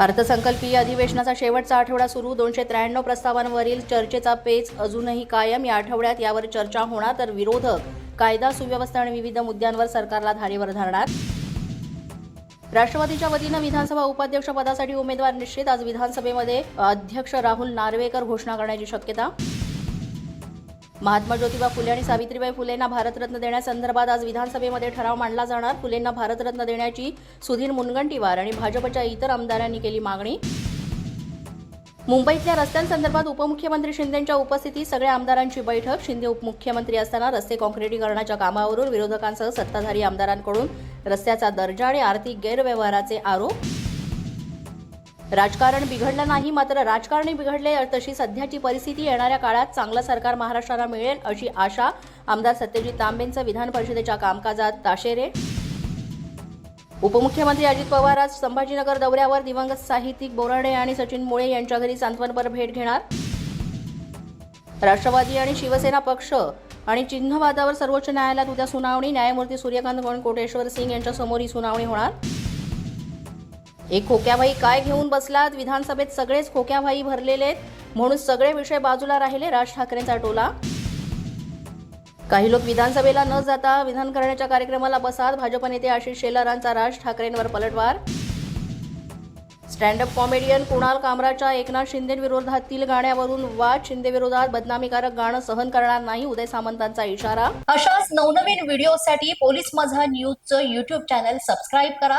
अर्थसंकल्पीय अधिवेशनाचा शेवटचा आठवडा सुरू. दोनशे त्र्याण्णव प्रस्तावांवरील चर्चेचा पेच अजूनही कायम. या आठवड्यात यावर चर्चा होणार तर विरोधक कायदा सुव्यवस्था आणि विविध मुद्द्यांवर सरकारला धारेवर धरणार. राष्ट्रवादीच्या वतीनं विधानसभा उपाध्यक्ष पदासाठी उमेदवार निश्चित. आज विधानसभेमध्ये अध्यक्ष राहुल नार्वेकर घोषणा करण्याची शक्यता महात्मा ज्योतिबा फुले आणि सावित्रीबाई फुलेंना भारतरत्न देण्यासंदर्भात आज विधानसभेमध्ये ठराव मांडला जाणार. फुलेंना भारतरत्न देण्याची सुधीर मुनगंटीवार आणि भाजपच्या इतर आमदारांनी केली मागणी. मुंबईतल्या रस्त्यांसंदर्भात उपमुख्यमंत्री शिंदेंच्या उपस्थितीत सगळ्या आमदारांची बैठक. शिंदे उपमुख्यमंत्री असताना रस्ते काँक्रिटीकरणाच्या कामावरून विरोधकांसह सत्ताधारी आमदारांकडून रस्त्याचा दर्जा आणि आर्थिक गैरव्यवहाराचे आरोप. राजकारण बिघडलं नाही मात्र राजकारणी बिघडले तशी सध्याची परिस्थिती येणाऱ्या काळात चांगलं सरकार महाराष्ट्राला मिळेल अशी आशा आमदार सत्यजित तांबेंचं विधान परिषदेच्या कामकाजात ताशेरे. उपमुख्यमंत्री अजित पवार आज संभाजीनगर दौऱ्यावर दिवंगत साहित्यिक बोराडे आणि सचिन मुळे यांच्या घरी सांत्वनपर भेट घेणार. राष्ट्रवादी आणि शिवसेना पक्ष आणि चिन्हवादावर सर्वोच्च न्यायालयात उद्या सुनावणी न्यायमूर्ती सूर्यकांत कोटेश्वर सिंग यांच्या समोर ही सुनावणी होणार. एक खोक्याभाई काय घेऊन बसलात? विधानसभेत सगळेच खोक्याभाई भरलेले आहेत. म्हणून सगळे विषय बाजूला राहिले. राज ठाकरेंचा टोला. काही लोक विधानसभेला न जाता विधान करण्याच्या कार्यक्रमाला बसात. भाजप नेते आशिष शेलारांचा राज ठाकरेंवर पलटवार. स्टँडअप कॉमेडियन कुणाल कामराच्या एकनाथ शिंदे विरोधातील गाण्यावरून वाद. शिंदे विरोधात बदनामीकारक गाणं सहन करणार नाही उदय सामंतांचा इशारा. अशाच नवनवीन व्हिडिओसाठी पोलीस माझा न्यूजचं युट्यूब चॅनल सबस्क्राईब करा.